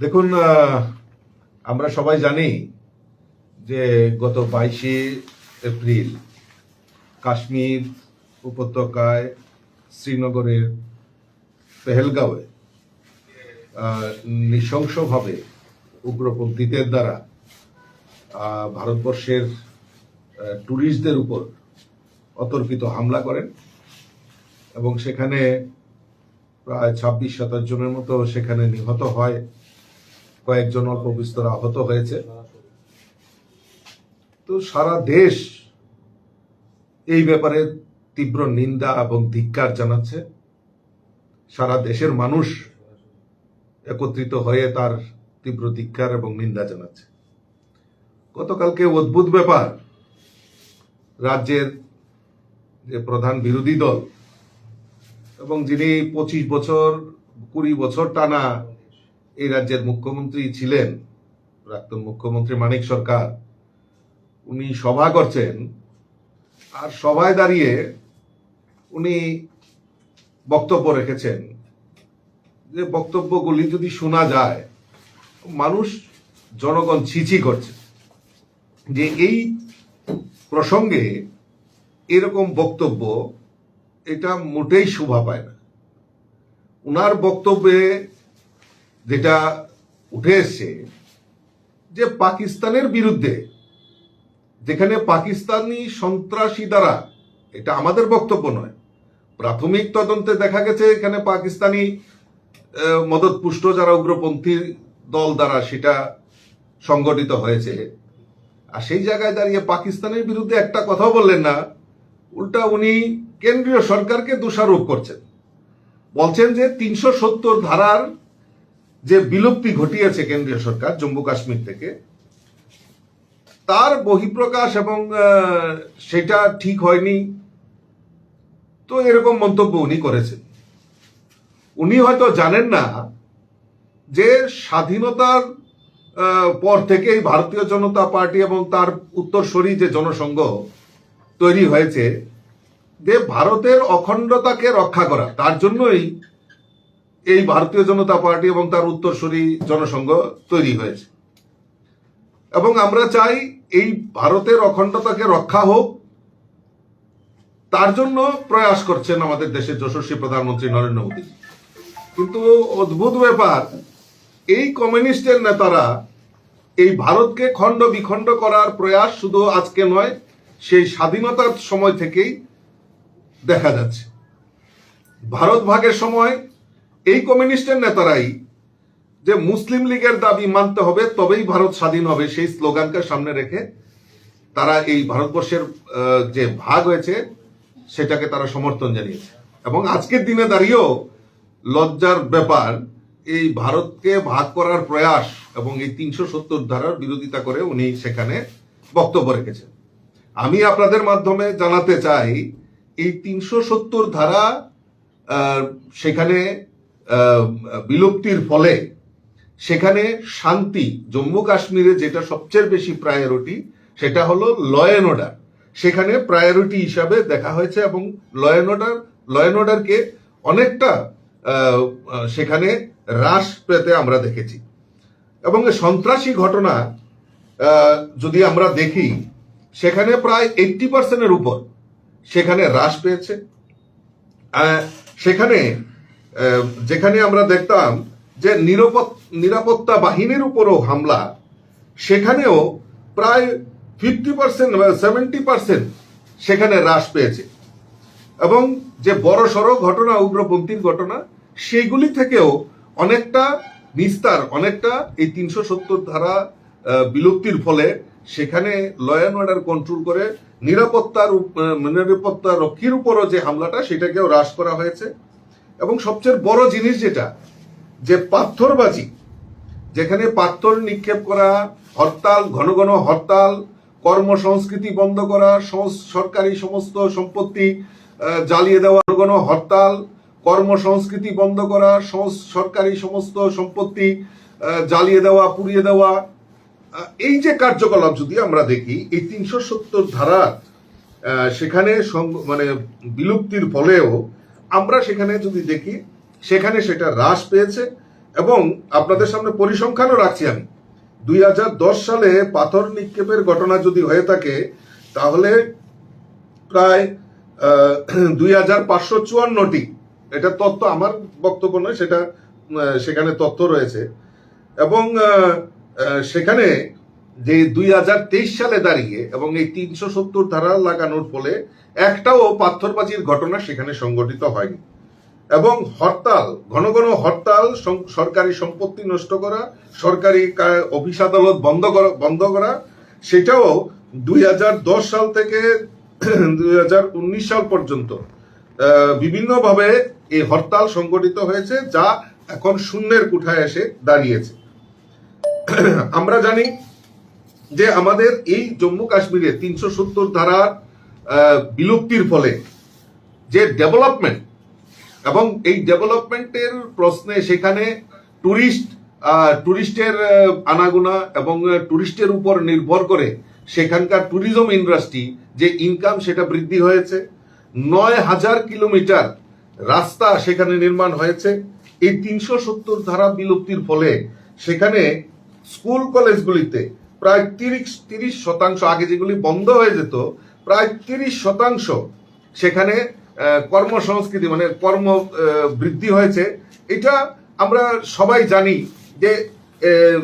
দেখুন আমরা সবাই জানি যে গত বাইশে এপ্রিল কাশ্মীর উপত্যকায় শ্রীনগরের পেহেলগাঁওয়ে নৃশংসভাবে উগ্রপন্থীদের দ্বারা ভারতবর্ষের ট্যুরিস্টদের উপর অতর্কিত হামলা করেন এবং সেখানে প্রায় ছাব্বিশ সাতাশ জনের মতো সেখানে নিহত হয়। কয়েকজন অল্প বিস্তর আহত হয়েছে। তো সারা দেশ এই ব্যাপারে তীব্র নিন্দা এবং ধিক্কার জানাচ্ছে। সারা দেশের মানুষ একত্রিত হয়ে তার তীব্র ধিক্কার এবং নিন্দা জানাচ্ছে। গতকালকে অদ্ভুত ব্যাপার। রাজ্যের যে প্রধান বিরোধী দল এবং যিনি পঁচিশ বছর, কুড়ি বছর টানা এই রাজ্যের মুখ্যমন্ত্রী ছিলেন প্রাক্তন মুখ্যমন্ত্রী মানিক সরকার। উনি সভা করছেন আর সভায় দাঁড়িয়ে উনি বক্তব্য রেখেছেন যে বক্তব্যগুলি যদি শোনা যায়, মানুষ, জনগণ ছিছি করছে। যে এই প্রসঙ্গে এরকম বক্তব্য, এটা মোটেই শোভা পায় না। উনার বক্তব্যে যেটা উঠে এসছে যে পাকিস্তানের বিরুদ্ধে, যেখানে পাকিস্তানি সন্ত্রাসী দ্বারা, এটা আমাদের বক্তব্য নয়, প্রাথমিক তদন্তে দেখা গেছে এখানে পাকিস্তানি মদতপুষ্ট যারা উগ্রপন্থী দল দ্বারা সেটা সংগঠিত হয়েছে। আর সেই জায়গায় দাঁড়িয়ে পাকিস্তানের বিরুদ্ধে একটা কথাও বললেন না, উল্টা উনি কেন্দ্রীয় সরকারকে দোষারোপ করছেন। বলছেন যে তিনশো সত্তর ধারার যে বিলুপ্তি ঘটিয়েছে কেন্দ্রীয় সরকার জম্মু কাশ্মীর থেকে, তার বহিঃপ্রকাশ এবং সেটা ঠিক হয়নি। তো এরকম মন্তব্য উনি করেছেন। উনি হয়তো জানেন না যে স্বাধীনতার পর থেকেই ভারতীয় জনতা পার্টি এবং তার উত্তরসূরি যে জনসংঘ তৈরি হয়েছে, যে ভারতের অখণ্ডতাকে রক্ষা করা, তার জন্যই এই ভারতীয় জনতা পার্টি এবং তার উত্তরসূরি জনসংঘ তৈরি হয়েছে। এবং আমরা চাই এই ভারতের অখণ্ডতাকে রক্ষা হোক, তার জন্য প্রয়াস করছেন আমাদের দেশের যশস্বী প্রধানমন্ত্রী নরেন্দ্র মোদী কিন্তু অদ্ভুত ব্যাপার, এই কমিউনিস্টের নেতারা এই ভারতকে খণ্ড বিখণ্ড করার প্রয়াস শুধু আজকে নয়, সেই স্বাধীনতার সময় থেকেই দেখা যাচ্ছে। ভারত ভাগের সময় এই কমিউনিস্টের নেতারাই যে মুসলিম লীগের দাবি মানতে হবে, তবেই ভারত স্বাধীন হবে, সেই স্লোগানকে সামনে রেখে তারা এই ভারতবর্ষের যে ভাগ হয়েছে, সেটাকে তারা সমর্থন জানিয়েছে। এবং আজকের দিনে দাঁড়িয়েও লজ্জার ব্যাপার, এই ভারতকে ভাগ করার প্রয়াস এবং এই তিনশো সত্তর ধারার বিরোধিতা করে উনি সেখানে বক্তব্য রেখেছেন। আমি আপনাদের মাধ্যমে জানাতে চাই, এই তিনশো সত্তর ধারা সেখানে বিলুপ্তির ফলে সেখানে শান্তি, জম্মু কাশ্মীরে যেটা সবচেয়ে বেশি প্রায়োরিটি সেটা হলো ল অ্যান্ড অর্ডার সেখানে প্রায়োরিটি হিসাবে দেখা হয়েছে এবং law and order law and অর্ডারকে অনেকটা সেখানে হ্রাস পেতে আমরা দেখেছি। এবং সন্ত্রাসী ঘটনা যদি আমরা দেখি, সেখানে প্রায় এইটটি পার্সেন্টের উপর সেখানে হ্রাস পেয়েছে। সেখানে যেখানে আমরা দেখতাম যে নিরাপত্তা বাহিনীর উপরও হামলা, সেখানেও প্রায় ফিফটি পার্সেন্ট সেভেন্টি পার্সেন্ট সেখানে হ্রাস পেয়েছে। এবং যে বড় সড়ো ঘটনা, উগ্রপন্থীর ঘটনা সেইগুলি থেকেও অনেকটা নিস্তার অনেকটা এই তিনশো সত্তর ধারা বিলুপ্তির ফলে সেখানে ল অ্যান্ড অর্ডার কন্ট্রোল করে নিরাপত্তার নিরাপত্তা রক্ষীর উপরও যে হামলাটা, সেটাকেও হ্রাস করা হয়েছে। এবং সবচেয়ে বড় জিনিস যেটা, যে পাথরবাজি, যেখানে পাথর নিক্ষেপ করা, হরতাল, ঘন ঘন হরতাল, কর্মসংস্কৃতি বন্ধ করা সরকারি সমস্ত সম্পত্তি জ্বালিয়ে দেওয়া, ঘন হরতাল, কর্মসংস্কৃতি বন্ধ করা সরকারি সমস্ত সম্পত্তি জ্বালিয়ে দেওয়া, পুড়িয়ে দেওয়া এই যে কার্যকলাপ যদি আমরা দেখি, এই তিনশো সত্তর ধারা সেখানে মানে বিলুপ্তির ফলেও আমরা সেখানে যদি দেখি, সেখানে সেটা হ্রাস পেয়েছে এবং আপনাদের সামনে পরিসংখ্যানও রাখছি আমি। দুই হাজার দশ সালে পাথর নিক্ষেপের ঘটনা যদি হয়ে থাকে, তাহলে প্রায় দুই হাজার পাঁচশো চুয়ান্নটি, এটা তথ্য আমার বক্তব্য নয়, সেটা সেখানে তথ্য রয়েছে। এবং সেখানে যে দুই হাজার তেইশ সালে দাঁড়িয়ে এবং এই তিনশো সত্তর ধারা লাগানোর ফলে একটাও পাথরবাজির ঘটনা সেখানে সংগঠিত হয়নি। এবং হরতাল ঘন ঘন হরতাল সরকারি সম্পত্তি নষ্ট করা সরকারি অফিস আদালত বন্ধ করা বন্ধ করা সেটাও দুই হাজার দশ সাল থেকে দুই হাজার উনিশ সাল পর্যন্ত। বিভিন্নভাবে এই হরতাল সংগঠিত হয়েছে যা এখন শূন্যের কুঠায় এসে দাঁড়িয়েছে। আমরা জানি যে আমাদের এই জম্মু কাশ্মীরে তিনশো সত্তর ধারা আহ, বিলুপ্তির ফলে যে ডেভেলপমেন্ট এবং এই ডেভেলপমেন্টের প্রশ্নে সেখানে টুরিস্ট টুরিস্টের আনাগোনা এবং টুরিস্টের উপর নির্ভর করে সেখানকার ট্যুরিজম ইন্ডাস্ট্রি যে ইনকাম সেটা বৃদ্ধি হয়েছে। নয় হাজার কিলোমিটার রাস্তা সেখানে নির্মাণ হয়েছে। এই তিনশো সত্তর ধারা বিলুপ্তির ফলে সেখানে স্কুল কলেজগুলিতে প্রায় তিরিশ তিরিশ শতাংশ আগে যেগুলি বন্ধ হয়ে যেত প্রায় তিরিশ শতাংশ সেখানে কর্মসংস্কৃতি মানে কর্ম বৃদ্ধি হয়েছে। এটা আমরা সবাই জানি যে